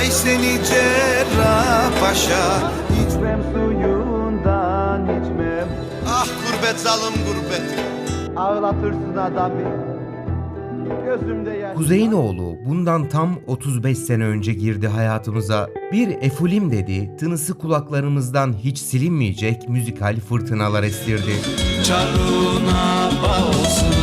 Ay seni cerrah paşa. İçmem suyundan içmem. Ah gurbet zalim gurbet. Ağlatırsın adamı. Kuzey'in oğlu bundan tam 35 sene önce girdi hayatımıza. Bir efulim dedi, tınısı kulaklarımızdan hiç silinmeyecek müzikal fırtınalar estirdi. Çaruna bağolsun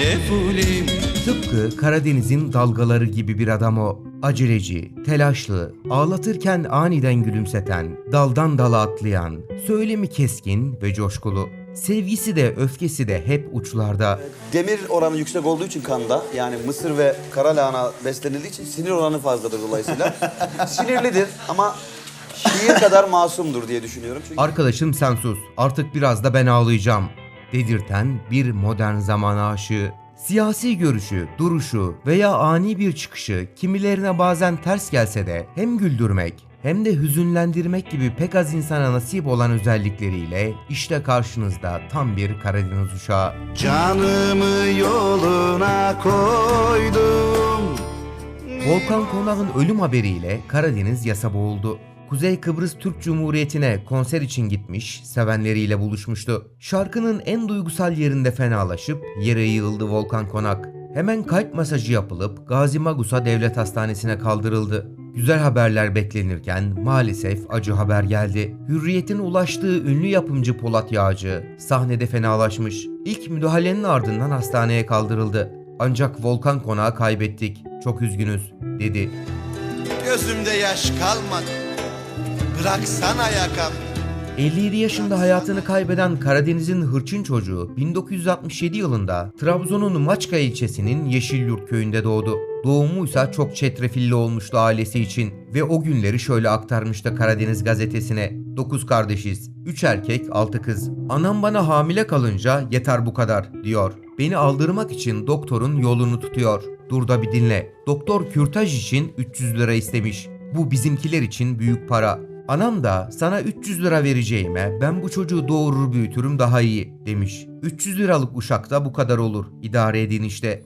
Efulim Tıpkı Karadeniz'in dalgaları gibi bir adam o. Aceleci, telaşlı, ağlatırken aniden gülümseten, daldan dala atlayan, söylemi keskin ve coşkulu. Sevgisi de öfkesi de hep uçlarda. Demir oranı yüksek olduğu için kanda yani mısır ve kara lahana beslenildiği için sinir oranı fazladır dolayısıyla. Sinirlidir ama şiir kadar masumdur diye düşünüyorum. Çünkü Arkadaşım sen sus, artık biraz da ben ağlayacağım dedirten bir modern zaman aşığı. Siyasi görüşü, duruşu veya ani bir çıkışı kimilerine bazen ters gelse de hem güldürmek hem de hüzünlendirmek gibi pek az insana nasip olan özellikleriyle işte karşınızda tam bir Karadeniz uşağı. Canımı yoluna koydum Volkan Konak'ın ölüm haberiyle Karadeniz yasa boğuldu. Kuzey Kıbrıs Türk Cumhuriyeti'ne konser için gitmiş, sevenleriyle buluşmuştu. Şarkının en duygusal yerinde fenalaşıp yere yığıldı Volkan Konak. Hemen kalp masajı yapılıp Gazi Magus'a Devlet Hastanesi'ne kaldırıldı. Güzel haberler beklenirken maalesef acı haber geldi. Hürriyet'in ulaştığı ünlü yapımcı Polat Yağcı sahnede fenalaşmış. İlk müdahalenin ardından hastaneye kaldırıldı. Ancak Volkan Konak'ı kaybettik. Çok üzgünüz, dedi. Gözümde yaş kalmadı Bıraksana yakamı 57 yaşında hayatını kaybeden Karadeniz'in hırçın çocuğu 1967 yılında Trabzon'un Maçka ilçesinin Yeşilyurt köyünde doğdu. Doğumuysa çok çetrefilli olmuştu ailesi için ve o günleri şöyle aktarmıştı Karadeniz gazetesine. 9 kardeşiz, 3 erkek, 6 kız. Anam bana hamile kalınca yeter bu kadar diyor. Beni aldırmak için doktorun yolunu tutuyor. Dur da bir dinle. Doktor kürtaj için 300 lira istemiş. Bu bizimkiler için büyük para. Anam da sana 300 lira vereceğime ben bu çocuğu doğurur büyütürüm daha iyi demiş. 300 liralık uşakta bu kadar olur. İdare edin işte.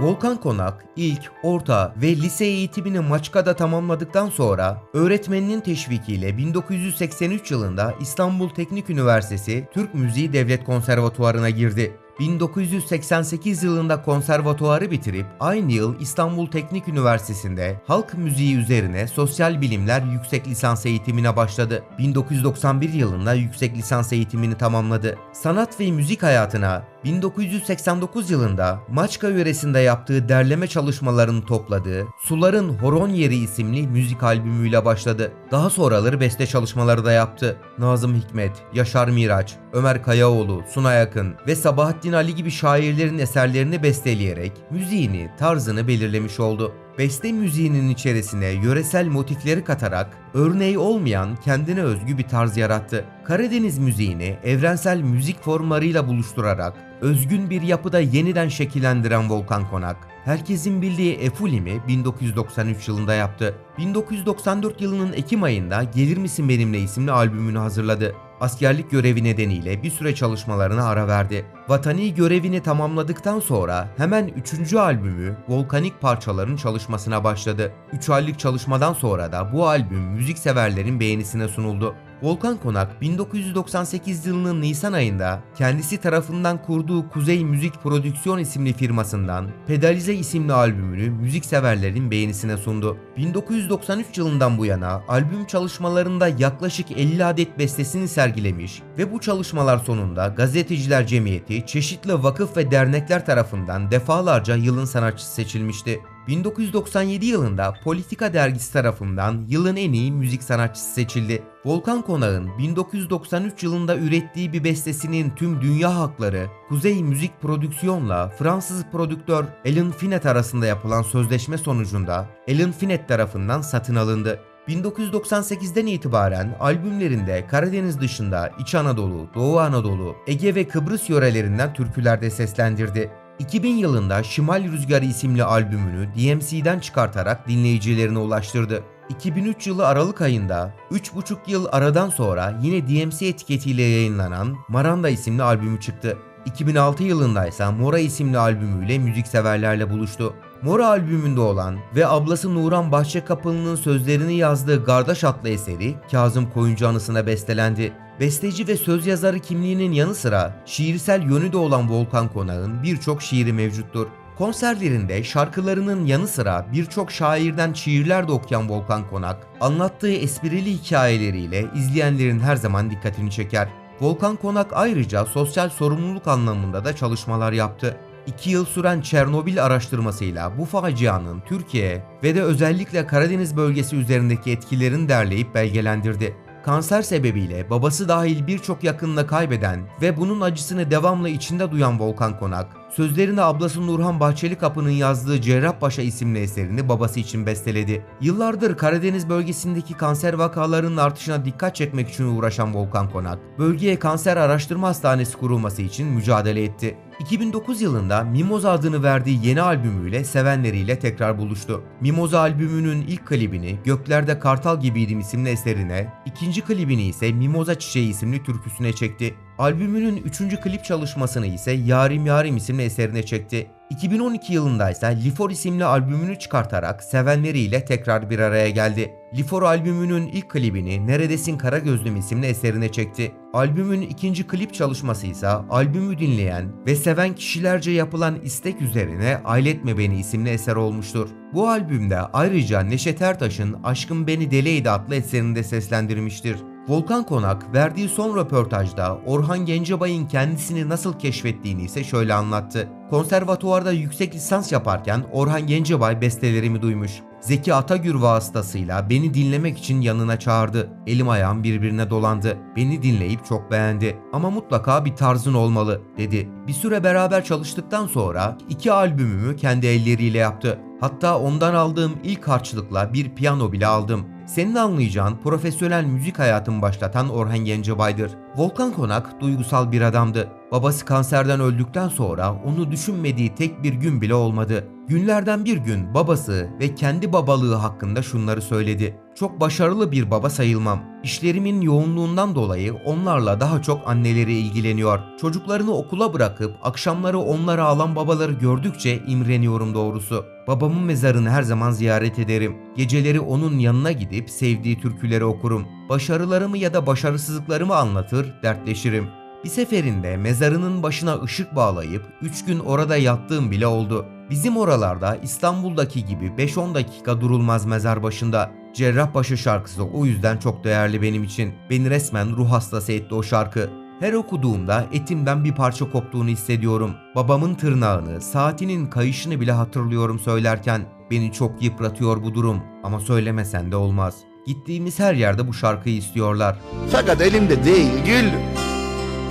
Volkan Konak ilk, orta ve lise eğitimini Maçka'da tamamladıktan sonra öğretmeninin teşvikiyle 1983 yılında İstanbul Teknik Üniversitesi Türk Müziği Devlet Konservatuvarı'na girdi. 1988 yılında konservatuarı bitirip aynı yıl İstanbul Teknik Üniversitesi'nde halk müziği üzerine sosyal bilimler yüksek lisans eğitimine başladı. 1991 yılında yüksek lisans eğitimini tamamladı. Sanat ve müzik hayatına 1989 yılında Maçka yöresinde yaptığı derleme çalışmalarını topladığı Suların Horon Yeri isimli müzik albümüyle başladı. Daha sonraları beste çalışmaları da yaptı. Nazım Hikmet, Yaşar Miraç, Ömer Kayaoğlu, Sunay Akın ve Sabahattin Ali gibi şairlerin eserlerini besteleyerek müziğini, tarzını belirlemiş oldu. Beste müziğinin içerisine yöresel motifleri katarak örneği olmayan kendine özgü bir tarz yarattı. Karadeniz müziğini evrensel müzik formlarıyla buluşturarak özgün bir yapıda yeniden şekillendiren Volkan Konak, herkesin bildiği Efulimi 1993 yılında yaptı. 1994 yılının Ekim ayında Gelir Misin Benimle isimli albümünü hazırladı. Askerlik görevi nedeniyle bir süre çalışmalarına ara verdi. Vatani görevini tamamladıktan sonra hemen 3. albümü Volkanik parçaların çalışmasına başladı. 3 aylık çalışmadan sonra da bu albüm müzikseverlerin beğenisine sunuldu. Volkan Konak 1998 yılının Nisan ayında kendisi tarafından kurduğu Kuzey Müzik Prodüksiyon isimli firmasından Pedalize isimli albümünü müzikseverlerin beğenisine sundu. 1993 yılından bu yana albüm çalışmalarında yaklaşık 50 adet bestesini sergilemiş ve bu çalışmalar sonunda Gazeteciler Cemiyeti çeşitli vakıf ve dernekler tarafından defalarca yılın sanatçısı seçilmişti. 1997 yılında Politika dergisi tarafından yılın en iyi müzik sanatçısı seçildi. Volkan Konak'ın 1993 yılında ürettiği bir bestesinin tüm dünya hakları Kuzey Müzik Prodüksiyon'la Fransız prodüktör Alan Finet arasında yapılan sözleşme sonucunda Alan Finet tarafından satın alındı. 1998'den itibaren albümlerinde Karadeniz dışında İç Anadolu, Doğu Anadolu, Ege ve Kıbrıs yörelerinden türkülerde seslendirdi. 2000 yılında Şimal Rüzgarı isimli albümünü DMC'den çıkartarak dinleyicilerine ulaştırdı. 2003 yılı Aralık ayında 3,5 yıl aradan sonra yine DMC etiketiyle yayınlanan Maranda isimli albümü çıktı. 2006 yılında ise Mora isimli albümüyle müzikseverlerle buluştu. Mora albümünde olan ve ablası Nuran Bahçekapılı'nın sözlerini yazdığı Gardaş adlı eseri Kazım Koyuncu anısına bestelendi. Besteci ve söz yazarı kimliğinin yanı sıra şiirsel yönü de olan Volkan Konak'ın birçok şiiri mevcuttur. Konserlerinde şarkılarının yanı sıra birçok şairden şiirler de okuyan Volkan Konak, anlattığı esprili hikayeleriyle izleyenlerin her zaman dikkatini çeker. Volkan Konak ayrıca sosyal sorumluluk anlamında da çalışmalar yaptı. 2 yıl süren Çernobil araştırmasıyla bu facianın Türkiye ve de özellikle Karadeniz bölgesi üzerindeki etkilerini derleyip belgelendirdi. Kanser sebebiyle babası dahil birçok yakınını kaybeden ve bunun acısını devamlı içinde duyan Volkan Konak, sözlerini ablası Nurhan Bahçeli Kapı'nın yazdığı Cerrahpaşa isimli eserini babası için besteledi. Yıllardır Karadeniz bölgesindeki kanser vakalarının artışına dikkat çekmek için uğraşan Volkan Konak, bölgeye kanser araştırma hastanesi kurulması için mücadele etti. 2009 yılında Mimoza adını verdiği yeni albümüyle sevenleriyle tekrar buluştu. Mimoza albümünün ilk klibini Göklerde Kartal Gibiydim isimli eserine, ikinci klibini ise Mimoza Çiçeği isimli türküsüne çekti. Albümünün üçüncü klip çalışmasını ise Yarim Yarim isimli eserine çekti. 2012 yılında ise Lifor isimli albümünü çıkartarak sevenleriyle tekrar bir araya geldi. Lifor albümünün ilk klibini Neredesin Karagözlüm isimli eserine çekti. Albümün ikinci klip çalışması ise albümü dinleyen ve seven kişilerce yapılan istek üzerine Ailetme Beni isimli eser olmuştur. Bu albümde ayrıca Neşet Ertaş'ın Aşkım Beni Deleydi adlı eserini de seslendirmiştir. Volkan Konak verdiği son röportajda Orhan Gencebay'ın kendisini nasıl keşfettiğini ise şöyle anlattı. Konservatuvarda yüksek lisans yaparken Orhan Gencebay bestelerimi duymuş. Zeki Atagür vasıtasıyla beni dinlemek için yanına çağırdı. Elim ayağım birbirine dolandı. Beni dinleyip çok beğendi. Ama mutlaka bir tarzın olmalı dedi. Bir süre beraber çalıştıktan sonra iki albümümü kendi elleriyle yaptı. Hatta ondan aldığım ilk harçlıkla bir piyano bile aldım. Senin anlayacağın profesyonel müzik hayatımı başlatan Orhan Gencebay'dır. Volkan Konak duygusal bir adamdı. Babası kanserden öldükten sonra onu düşünmediği tek bir gün bile olmadı. Günlerden bir gün babası ve kendi babalığı hakkında şunları söyledi. Çok başarılı bir baba sayılmam. İşlerimin yoğunluğundan dolayı onlarla daha çok anneleri ilgileniyor. Çocuklarını okula bırakıp akşamları onları alan babaları gördükçe imreniyorum doğrusu. Babamın mezarını her zaman ziyaret ederim. Geceleri onun yanına gidip sevdiği türküleri okurum. Başarılarımı ya da başarısızlıklarımı anlatır, dertleşirim. Bir seferinde mezarının başına ışık bağlayıp 3 gün orada yattığım bile oldu. Bizim oralarda İstanbul'daki gibi 5-10 dakika durulmaz mezar başında. Cerrahpaşa şarkısı o yüzden çok değerli benim için. Beni resmen ruh hastası etti o şarkı. Her okuduğumda etimden bir parça koptuğunu hissediyorum. Babamın tırnağını, saatinin kayışını bile hatırlıyorum söylerken. Beni çok yıpratıyor bu durum ama söylemesen de olmaz. Gittiğimiz her yerde bu şarkıyı istiyorlar. Fakat elimde değil gül.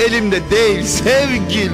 Elimde değil sevgil.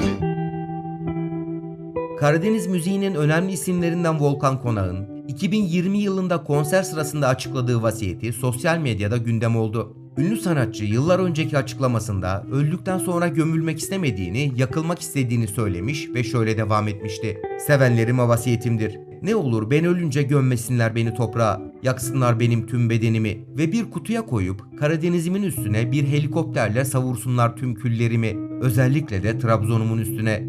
Karadeniz müziğinin önemli isimlerinden Volkan Konak'ın 2020 yılında konser sırasında açıkladığı vasiyeti sosyal medyada gündem oldu. Ünlü sanatçı yıllar önceki açıklamasında öldükten sonra gömülmek istemediğini, yakılmak istediğini söylemiş ve şöyle devam etmişti. Sevenlerime vasiyetimdir. Ne olur ben ölünce gömmesinler beni toprağa, yaksınlar benim tüm bedenimi ve bir kutuya koyup Karadeniz'imin üstüne bir helikopterle savursunlar tüm küllerimi. Özellikle de Trabzon'umun üstüne.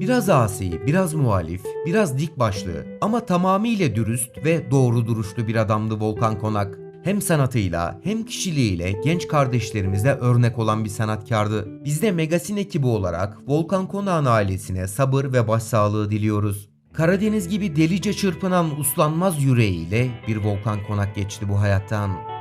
Biraz asi, biraz muhalif, biraz dik başlı ama tamamıyla dürüst ve doğru duruşlu bir adamdı Volkan Konak. Hem sanatıyla hem kişiliğiyle genç kardeşlerimize örnek olan bir sanatkardı. Biz de Megasin ekibi olarak Volkan Konak'ın ailesine sabır ve başsağlığı diliyoruz. Karadeniz gibi delice çırpınan uslanmaz yüreğiyle bir Volkan Konak geçti bu hayattan.